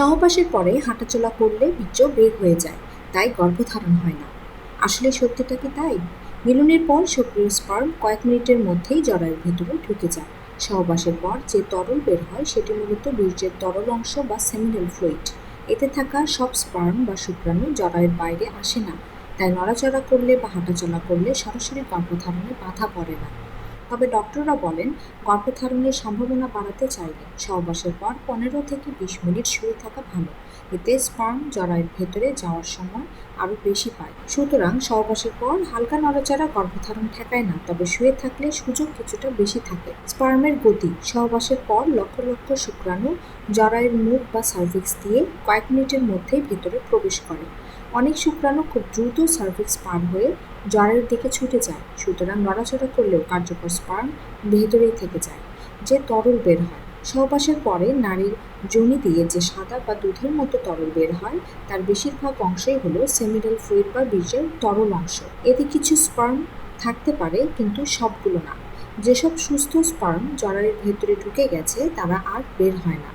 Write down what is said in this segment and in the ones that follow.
সহবাসের পরে হাঁটাচলা করলে বীর্য বের হয়ে যায়, তাই গর্ভধারণ হয় না। আসলে সত্যিটা কি তাই? মিলনের পর সক্রিয় স্পার্ম কয়েক মিনিটের মধ্যেই জরায়ুর ভেতরে ঢুকে যায়। সহবাসের পর যে তরল বের হয় সেটি মূলত বীর্যের তরল অংশ বা সেমিনাল ফ্লুইড এতে থাকা সব স্পার্ম বা শুক্রাণু জরায়ুর বাইরে আসে না, তাই নড়াচড়া করলে বা হাঁটাচলা করলে সরাসরি গর্ভধারণে বাধা পড়ে না। তবে ডক্টররা বলেন, গর্ভধারণের সম্ভাবনা বাড়াতে চাইলে সহবাসের পর পনেরো থেকে বিশ মিনিট শুয়ে থাকা ভালো। এতে স্পার্ম জরায়ুর ভেতরে যাওয়ার সময় আরও বেশি পায়। সুতরাং সহবাসের পর হালকা নড়াচড়া গর্ভধারণ ঠেকায় না, তবে শুয়ে থাকলে সুযোগ কিছুটা বেশি থাকে। স্পার্মের গতি সহবাসের পর লক্ষ লক্ষ শুক্রাণু জরায়ুর মুখ বা সার্ভিক্স দিয়ে কয়েক মিনিটের মধ্যেই ভেতরে প্রবেশ করে। অনেক শুক্রাণু খুব দ্রুত সার্ভিক্স পার হয়ে জ্বরের দিকে ছুটে যায়। সুতরাং নড়াচড়া করলেও কার্যকর স্পার্ম ভেতরেই থেকে যায়, যে তরল বের হয়। সহবাসের পরে নারীর যোনি দিয়ে যে সাদা বা দুধের মতো তরল বের হয়, তার বেশিরভাগ অংশই হলো সেমিডাল ফ্লুইড বা বীর্যের তরল অংশ। এতে কিছু স্পার্ম থাকতে পারে, কিন্তু সবগুলো না। যেসব সুস্থ স্পার্ম জরায়ুর ভেতরে ঢুকে গেছে, তারা আর বের হয় না।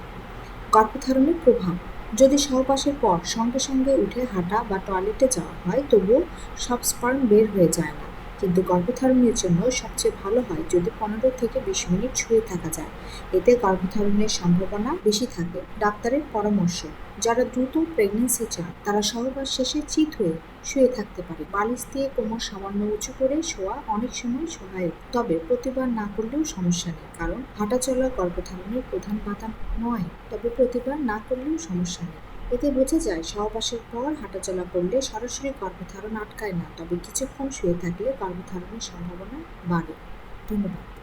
গর্ভধারণের প্রভাব যদি সহপাশের পর সঙ্গে সঙ্গে উঠে হাঁটা বা টয়লেটে যাওয়া হয়, তবুও সব স্পার্ম বের হয়ে যায় না। কিন্তু গর্ভধারণের জন্য সবচেয়ে ভালো হয় যদি পনেরো থেকে বিশ মিনিট শুয়ে থাকা যায়। এতে গর্ভধারণের সম্ভাবনা বেশি থাকে। ডাক্তারের পরামর্শ, যারা দ্রুত প্রেগনেন্সি চান, তারা সহবাস শেষে চিত হয়ে শুয়ে থাকতে পারে। বালিশ দিয়ে কোমর সামান্য উঁচু করে শোয়া অনেক সময় সহায়ক। তবে প্রতিবার না করলেও সমস্যা নেই, কারণ হাঁটা হাঁটাচলা গর্ভধারণের প্রধান বাধা নয়। তবে প্রতিবার না করলেও সমস্যা নেই। এতে বোঝা যায় সহবাসের পর হাঁটাচলা করলে সরাসরি গর্ভধারণ আটকায় না, তবে কিছুক্ষণ শুয়ে থাকলে গর্ভধারণের সম্ভাবনা বাড়ে। ধন্যবাদ।